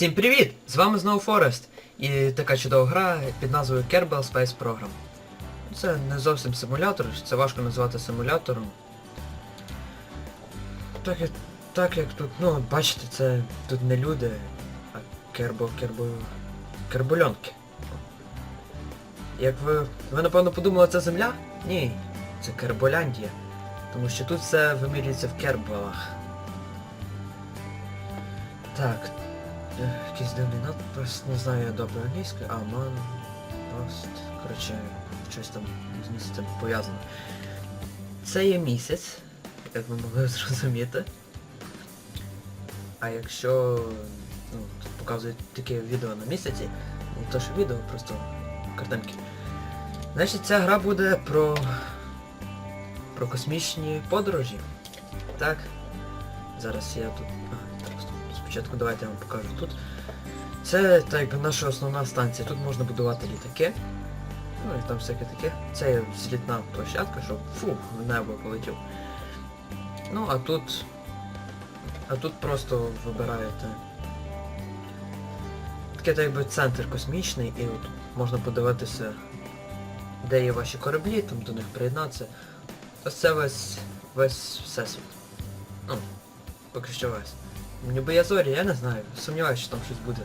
Всім привіт! З вами знову Форест і така чудова гра під назвою Kerbal Space Program. Це не зовсім симулятор, це важко назвати симулятором. Так як, так як тут, ну бачите, це тут не люди, а кербо, кербо... кербольонки. Як ви. Ви напевно подумали, це земля? Ні, це Керболяндія. Тому що тут все вимірюється в кербалах. Так, Якийсь дивний надпис, не знаю я добре англійською, а ман, пост, коротше, щось там з місяцем пов'язано. Це є місяць, як ви могли зрозуміти. А якщо ну, тут показують таке відео на місяці, не то що відео, просто картинки. Значить ця гра буде про про космічні подорожі. Так. Зараз я тут... Спочатку давайте я вам покажу тут. Це так наша основна станція. Тут можна будувати літаки. Ну і там всяке таке. Це є злітна площадка, щоб фу, в небо полетів. Ну а тут... А тут просто вибираєте. Такий так якби центр космічний і от можна подивитися, де є ваші кораблі, там до них приєднатися. Ось це весь весь всесвіт. Ну, поки що весь. Ніби я зорі, я не знаю. Сумніваюся, що там щось буде.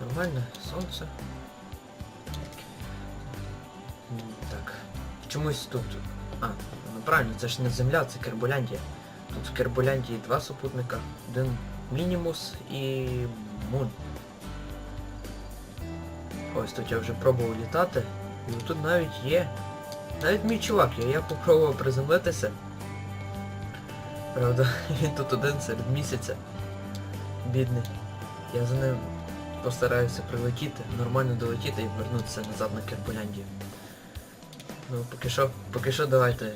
Нормально, сонце. Так. Чомусь тут. А, ну правильно, це ж не земля, це Керболяндія. Тут в Керболяндії два супутника. Один Мінімус і Мун. Ось тут я вже пробував літати. І тут навіть є. Навіть мій чувак, я, я попробував приземлитися. Правда, він тут один серед місяця. Бідний. Я за ним постараюся прилетіти, нормально долетіти і вернутися назад на Керболяндію. Ну, поки що, поки що давайте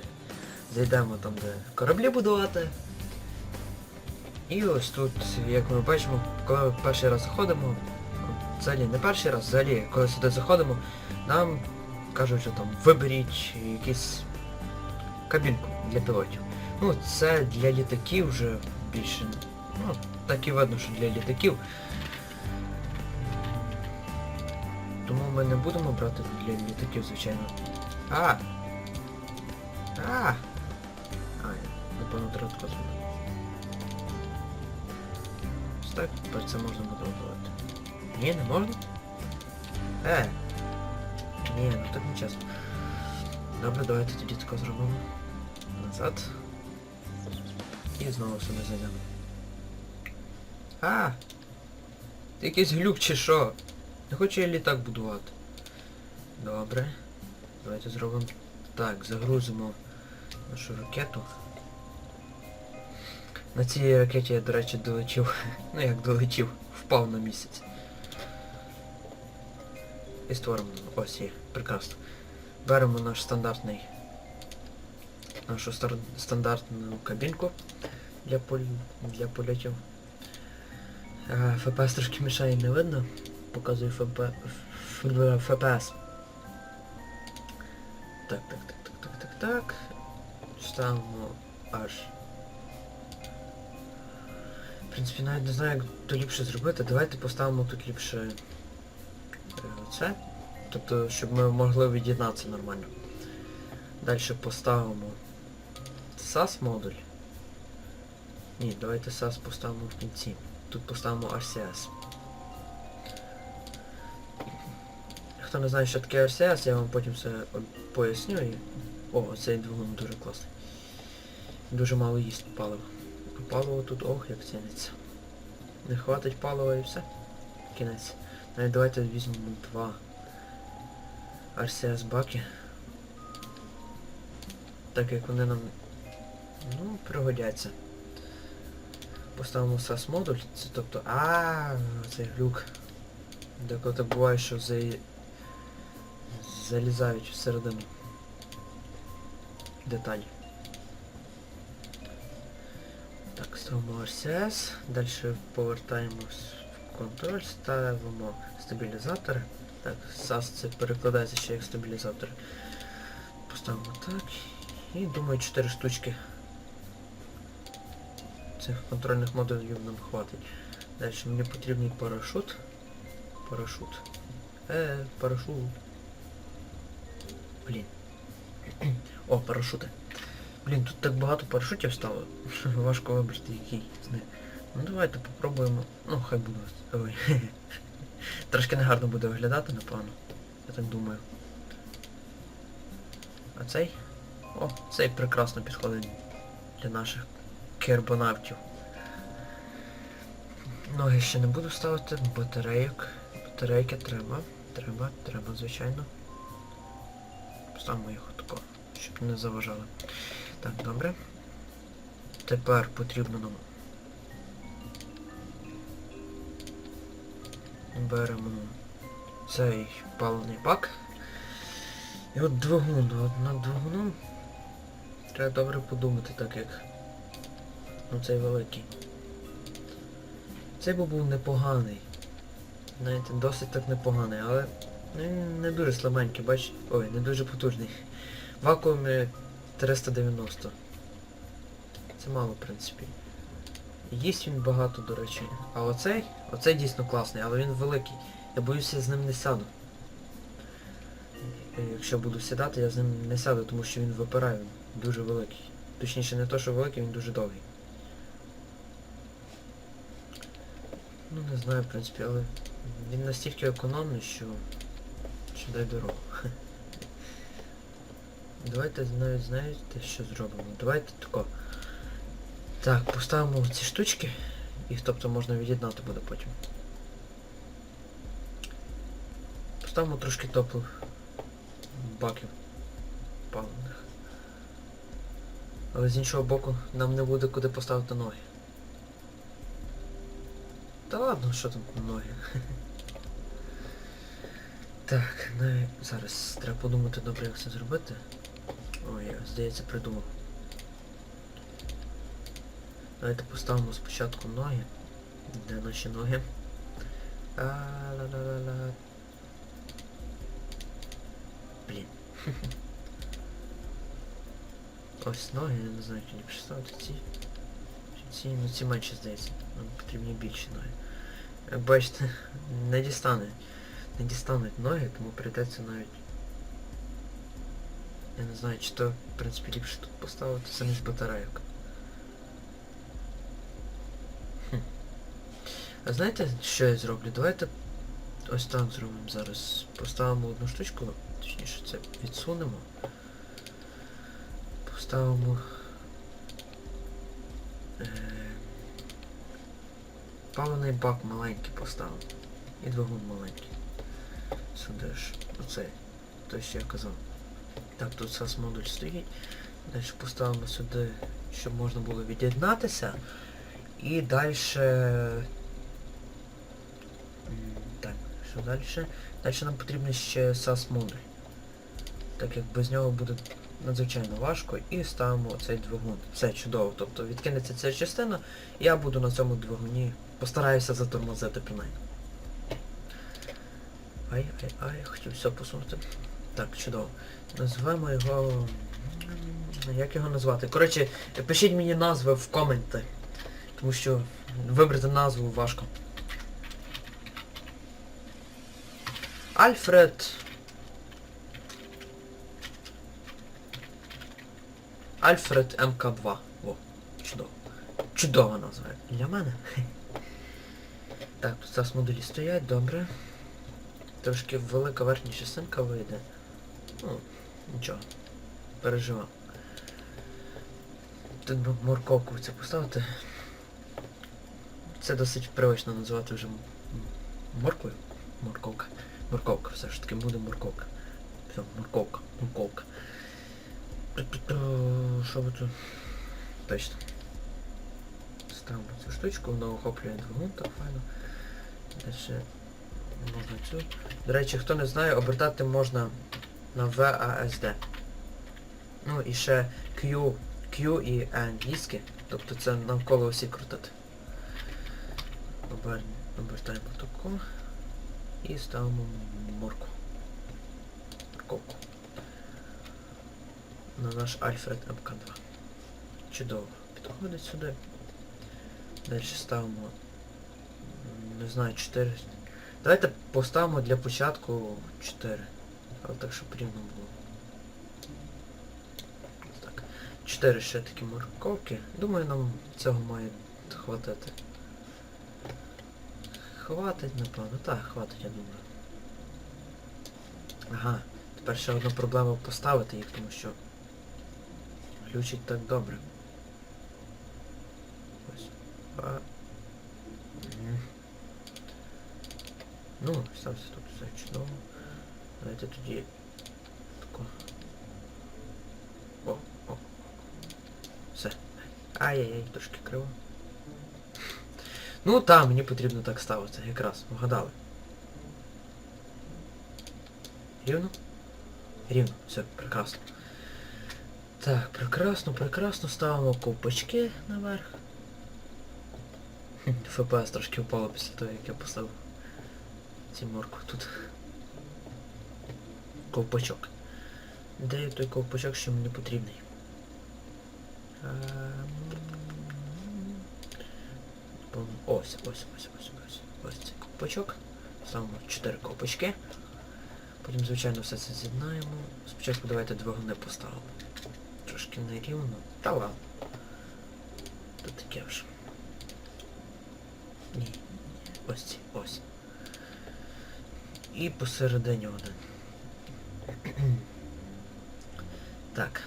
зайдемо там, де кораблі будувати. І ось тут, як ми бачимо, коли ми перший раз заходимо, взагалі не перший раз, взагалі, коли сюди заходимо, нам кажуть, що там виберіть якусь кабінку для пілотів. Ну, це для літаків вже більше. Ну, так і видно, що для літаків. Тому ми не будемо брати для літаків, звичайно. А! А! А, напевно, треба тако зробити. Ось так, тепер це можна буде робити. Ні, не можна? Е! Ні, ну так не чесно. Добре, давайте тоді тако зробимо. Назад. І знову сюди зайдемо. А! Ти якийсь глюк чи що? Не хочу я літак будувати. Добре. Давайте зробимо так, загрузимо нашу ракету. На цій ракеті я, до речі, долетів. Ну як долетів, впав на місяць. І створимо ось є. Прекрасно. Беремо наш стандартний нашу стандартну кабінку для поль... для польотів. Е, ФПС трошки мішає не видно. Показую ФП... ФПС. Так, так, так, так, так, так, так. Ставимо аж. В принципі, навіть не знаю, як то ліпше зробити. Давайте поставимо тут ліпше е, це. Тобто, щоб ми могли від'єднатися нормально. Далі поставимо SAS модуль. Ні, давайте SAS поставимо в кінці. Тут поставимо RCS. Хто не знає, що таке RCS, я вам потім все поясню і... О, цей двигун дуже класний. Дуже мало їсть палива. Паливо тут ох як ціниться. Не хватить палива і все. Кінець. Навіть давайте візьмемо два RCS баки. Так як вони нам ну, пригодяться. Поставимо SAS модуль, це тобто... А, цей глюк. Деколи так буває, що за... залізають всередину деталі. Так, ставимо RCS, далі повертаємось в контроль, ставимо стабілізатор. Так, SAS це перекладається ще як стабілізатор. Поставимо так. І думаю 4 штучки цих контрольних модулів нам хватить. Далі мені потрібний парашут. Парашут. Е, парашут. Блін. О, парашути. Блін, тут так багато парашутів стало. Важко вибрати який з них. Ну давайте попробуємо. Ну, хай буде. Ой. Трошки негарно буде виглядати, напевно. Я так думаю. А цей? О, цей прекрасно підходить для наших кербонавтів. Ноги ще не буду ставити, батарейок. Батарейки треба. Треба, треба, звичайно. Поставимо їх отако, щоб не заважали. Так, добре. Тепер потрібно нам. Беремо цей паливний бак. І от двигун. От над двигуном треба добре подумати, так як ну цей великий. Цей був непоганий. Знаєте, досить так непоганий, але не дуже слабенький, бач. Ой, не дуже потужний. В вакуумі 390. Це мало, в принципі. Їсть він багато, до речі. А оцей, оцей дійсно класний, але він великий. Я боюся, я з ним не сяду. Якщо буду сідати, я з ним не сяду, тому що він випирає, дуже великий. Точніше не то, що великий, він дуже довгий. Ну не знаю, в принципі, але він настільки економний, що... що дай дорогу. Давайте навіть знаєте, що зробимо. Давайте тако. Так, поставимо ці штучки. Їх тобто можна від'єднати буде потім. Поставимо трошки топливих баків паливних. Але з іншого боку нам не буде куди поставити ноги. Та ладно, що там ноги. Так, ну зараз треба подумати добре, як це зробити. Ой, я, здається, придумав. Давайте поставимо спочатку ноги. Де наші ноги? А, ла ла ла ла Блін. Ось ноги, я не знаю, як мені представити ці. Чи Ці, ну ці менше здається. Нам потрібні більші ноги. Як бачите, не дістане. Не дістануть ноги, тому прийдеться навіть. Я не знаю, чи то, в принципі, ліпше тут поставити замість батарейок. Хм. А знаєте, що я зроблю? Давайте ось так зробимо зараз. Поставимо одну штучку, точніше це відсунемо. Поставимо. Паливний бак маленький поставимо. І двигун маленький. Сюди ж. Оцей. Той, що я казав. Так, тут сас модуль стоїть. Далі поставимо сюди, щоб можна було від'єднатися. І далі... Так, що далі? Далі нам потрібен ще SAS модуль. Так як без нього буде надзвичайно важко. І ставимо цей двигун. Все чудово. Тобто відкинеться ця частина, я буду на цьому двигуні. Постараюся затормозити принаймні. Ай, ай, ай, хотів все посунути. Так, чудово. Назвемо його... Як його назвати? Коротше, пишіть мені назви в коменти. Тому що вибрати назву важко. Альфред. Альфред МК2. О, чудово. Чудова назва. Для мене. Так, тут зараз модулі стоять, добре. Трошки велика верхня частинка вийде. Ну, нічого. Переживав. Тут морковку це поставити. Це досить привично називати вже морквою. Морковка. Морковка, все ж таки буде морковка. Все, морковка, морковка. Ту-ту-ту, Що ви тут? Точно. Ставимо цю штучку, вона охоплює двигун, так файно. Дальше можна цю. До речі, хто не знає, обертати можна на VASD. Ну і ще Q, Q і E англійське. Тобто це навколо осі крутити. Обер... Обертаємо таку. І ставимо морку. Морковку. На наш Альфред МК2. Чудово. Підходить сюди. Далі ставимо не знаю, 4. Давайте поставимо для початку 4. Але так, щоб рівно було. Так. 4 ще такі морковки. Думаю, нам цього має хватити. Хватить, напевно. Так, хватить, я думаю. Ага. Тепер ще одна проблема поставити їх, тому що глючить так добре. Ось. А. М. Ну, стався тут все чудово. Давайте тоді тако. О, о. Все. Ай-яй-яй, трошки криво. Ну так, мені потрібно так ставити, якраз, вгадали. Рівно? Рівно, все, прекрасно. Так, прекрасно, прекрасно. Ставимо ковпачки наверх. ФПС трошки впало після того, як я поставив ці моркви тут. Ковпачок. Де є той ковпачок, що мені потрібний? Ось, ось, ось, ось, ось. Ось цей ковпачок. Ставимо 4 ковпачки. Потім, звичайно, все це з'єднаємо. Спочатку давайте двигуни поставимо. Трошки нерівно. Та ладно. Тут таке вже. Ні. Ось ці, ось. І посередині один. так.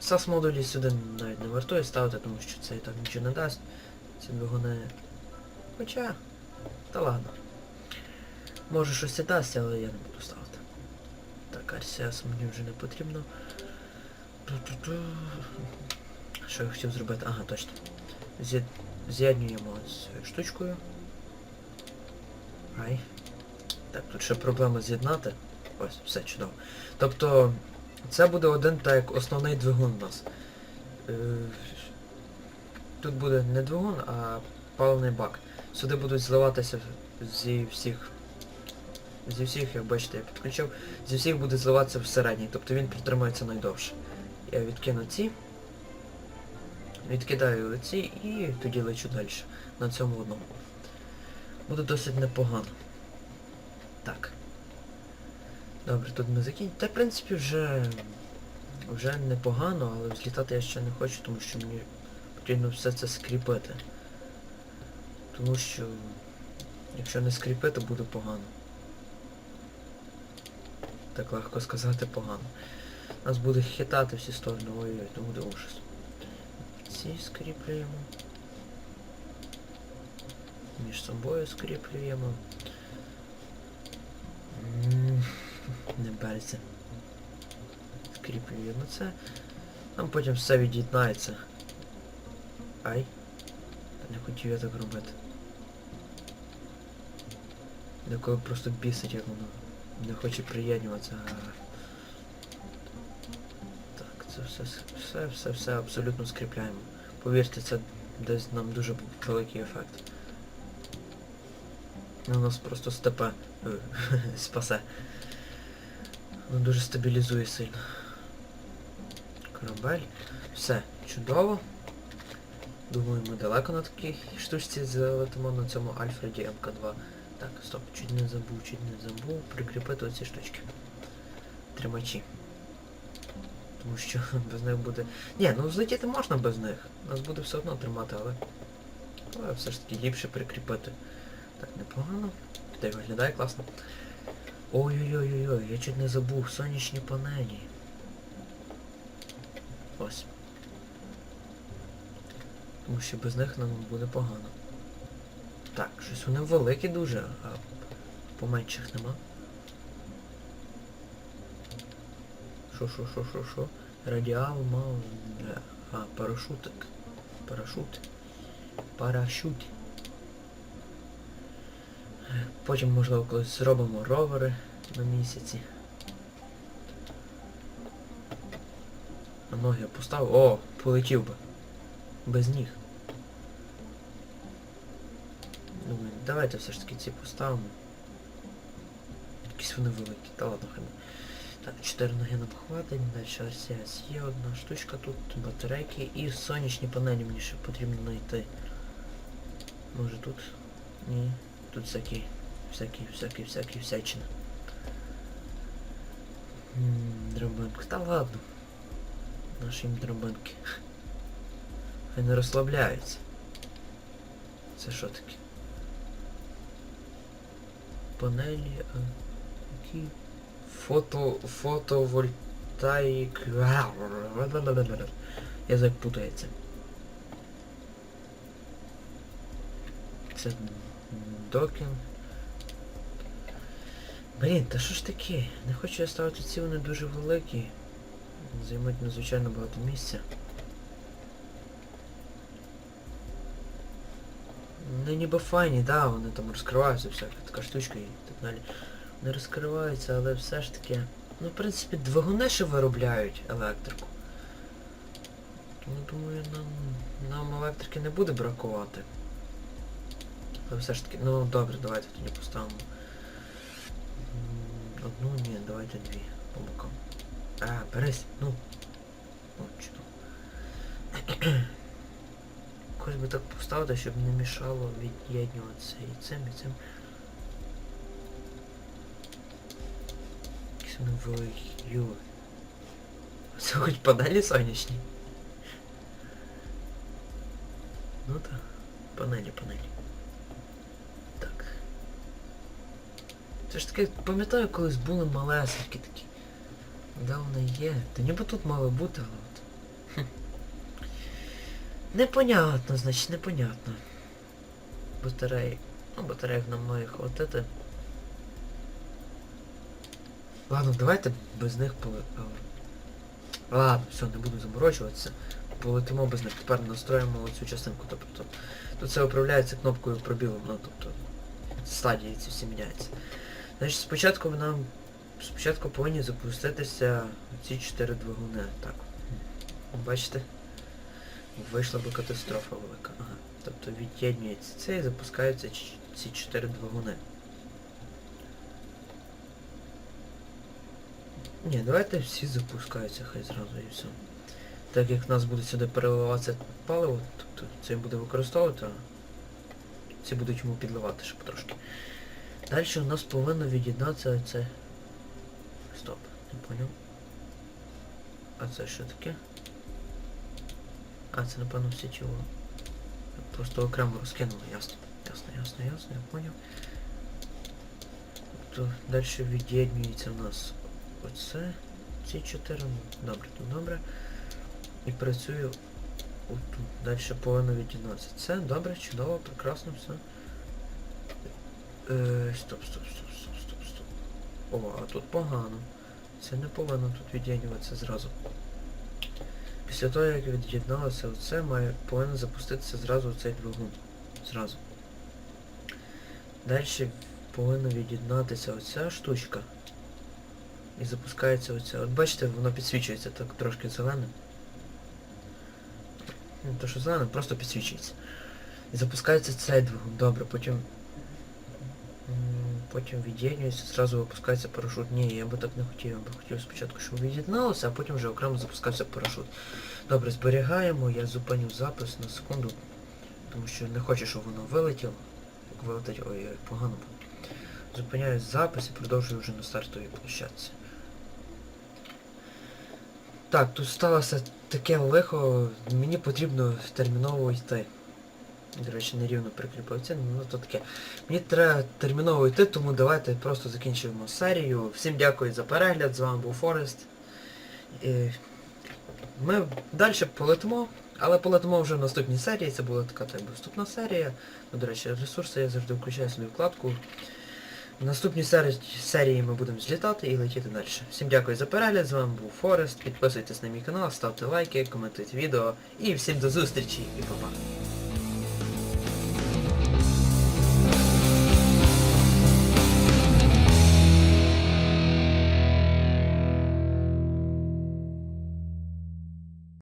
Сас модулі сюди навіть не вартує ставити, тому що це і так нічого не дасть. Ці двигуни. Хоча... Та ладно. Може щось і дасть, але я не буду ставити. Так, мені вже не потрібно. Що я хотів зробити? Ага, точно. З'єд- З'єднуємо з цією штучкою. Ай. Так, тут ще проблема з'єднати. Ось, все чудово. Тобто, це буде один так як основний двигун у нас. Е, Тут буде не двигун, а паливний бак. Сюди будуть зливатися зі всіх. Зі всіх, як бачите, я підключив, зі всіх буде зливатися в середній, тобто він протримається найдовше. Я відкину ці. Відкидаю ці і тоді лечу далі. На цьому одному. Буде досить непогано. Так. Добре, тут ми закінчимо. Та в принципі вже... Вже непогано, але взлітати я ще не хочу, тому що мені потрібно все це скріпити. Тому що... Якщо не скріпити, буде погано. Так легко сказати погано. Нас буде хитати всі сторони, ой-ой, то буде ужас. Ці скріплюємо. Між собою скріплюємо. Не береться. Скріплюємо це. Нам потім все від'єднається. Ай. Не хотів я так робити. Деколи просто бісить, як воно не хоче приєднуватися. Так, це все, все, все, все абсолютно скріпляємо. Повірте, це дасть нам дуже великий ефект. Воно нас просто степе спасе. Воно дуже стабілізує сильно. Корабель. Все, чудово. Думаю, ми далеко на такій штучці залетимо на цьому Альфреді МК2. Так, стоп, чуть не забув, чуть не забув. Прикріпити оці штучки. Тримачі. Тому що без них буде... Ні, ну злетіти можна без них. Нас буде все одно тримати, але... Але все ж таки ліпше прикріпити. Так, непогано. Та й виглядає класно. Ой-ой-ой-ой, я чуть не забув. Сонячні панелі. Ось. Тому що без них нам буде погано. Так, щось вони великі дуже, а поменших нема. Що, що, що, що, що? Радіал мав... е, А, парашутик. Парашут. Парашут. Потім, можливо, колись зробимо ровери на місяці. На ноги я поставив. О, полетів би. Без ніг. Думаю, давайте все ж таки ці поставимо. Якісь вони великі, та ладно хай. Так, 4 ноги нам хватить, далі RCS є одна штучка тут, батарейки і сонячні панелі мені ще потрібно знайти. Може тут? Ні. Тут всякі, всякі, всякі, всякі, всячина. М, Дробинка. Та ладно. Наші їм дробинки. Хай не розслабляються. Це що таке? Панелі, а які? Фото, фотовольтаїк. Язик путається. Це докінг. Блін, та що ж таке? Не хочу я ставити ці, вони дуже великі. Займуть надзвичайно багато місця. Ну ніби файні, да, вони там розкриваються, всяка така штучка і так далі. Вони розкриваються, але все ж таки... Ну, в принципі, двигуни ще виробляють електрику. Тому думаю, нам, нам електрики не буде бракувати. Але все ж таки, ну добре, давайте тоді поставимо. Одну, ні, давайте дві по бокам. А, берись, ну. О, чудово. Хоч би так поставити, щоб не мішало від'єднюватися і цим, і цим. Якісь вони йо. Це хоч панелі сонячні? Ну так, панелі, панелі. Так. Це ж таки, пам'ятаю, колись були малесенькі такі. Де вони є? Та ніби тут мало бути, але от. Непонятно, значить, непонятно. Батареї. Ну, батареїв нам має хватити. Ладно, давайте без них поле... Ладно, все, не буду заморочуватися. Полетимо без них. Тепер настроїмо оцю частинку. Тобто тут це управляється кнопкою пробілом, ну тобто стадії ці всі міняються. Значить, спочатку нам спочатку повинні запуститися ці чотири двигуни. Так. Бачите? Вийшла би катастрофа велика. Ага. Тобто від'єднюється це і запускаються ці чотири двигуни. Ні, давайте всі запускаються, хай зразу і все. Так як в нас буде сюди переливатися паливо, тобто це буде використовувати, а ці будуть йому підливати ще потрошки. Далі у нас повинно від'єднатися це... Стоп, не поняв. А це що таке? А, це напевно все чого. Просто окремо розкинули, ясно. Ясно, ясно, ясно, я поняв. Тобто далі від'єднюється у нас оце, ці чотири, ну, добре, тут добре. І працюю отут. Далі повинно від'єднатися. Це добре, чудово, прекрасно, все. Е, стоп, стоп, стоп, стоп, стоп, стоп. О, а тут погано. Це не повинно тут від'єднюватися зразу. Після того, як від'єдналося оце, має повинен запуститися зразу цей двигун. Зразу. Далі повинна від'єднатися оця штучка. І запускається оця. От бачите, воно підсвічується так трошки зеленим. Не то що зеленим, просто підсвічується. І запускається цей двигун. Добре, потім... Потім від'єднюється, зразу випускається парашут. Ні, я би так не хотів, я би хотів спочатку, щоб від'єдналося, а потім вже окремо запускався парашут. Добре, зберігаємо, я зупиню запис на секунду, тому що не хочу, щоб воно вилетіло. Як вилетить, ой, ой, погано буде. Зупиняю запис і продовжую вже на стартовій площадці. Так, тут сталося таке лихо, мені потрібно терміново йти. До речі, нерівно прикріпив це, ну то таке. Мені треба терміново йти, тому давайте просто закінчуємо серію. Всім дякую за перегляд, з вами був Форест. Ми далі полетимо, але полетимо вже в наступній серії, це була така так, наступна серія. Ну, до речі, ресурси я завжди включаю собі вкладку. В наступній сері- серії ми будемо злітати і летіти далі. Всім дякую за перегляд, з вами був Форест. Підписуйтесь на мій канал, ставте лайки, коментуйте відео і всім до зустрічі і па-па.